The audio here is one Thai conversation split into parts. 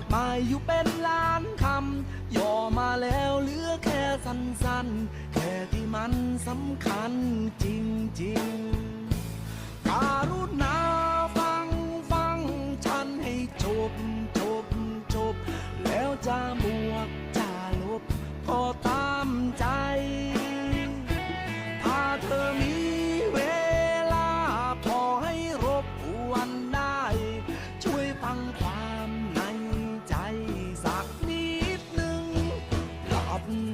ากมายอยู่เป็นล้านคำย่อมาแล้วเหลือแค่สั้นๆ แค่ที่มันสำคัญจริงๆการุณาฟังฟังฉันให้จบจบจบ แล้วจะบ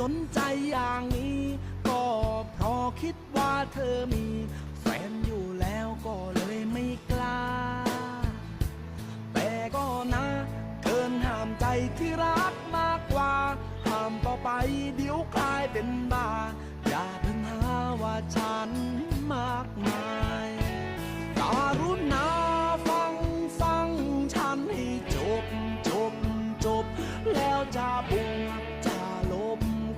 ล้นใจอย่างนี้ ก็เพราะคิดว่าเธอมี แฟนอยู่แล้วก็เลยไม่กล้า แต่ก็นะเกินห้ามใจที่รักมากกว่า ห้ามต่อไปเดี๋ยวกลายเป็นบ้า อย่าเพิ่งหาว่าฉันมากมายการุณาฟังฟังฉันให้จบจบจบแล้วจะบวก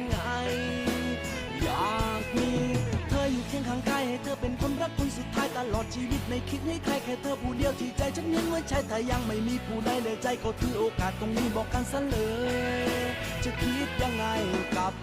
ง ลอดชีวิตไม่คิดให้ใครแค่เธอผู้เดียวที่ใจฉันยังไว้ใช้แต่ยังไม่มีผู้ใดเลยใจก็ถือโอกาสตรงนี้บอกกันซะเลย จะคิดยังไงกับ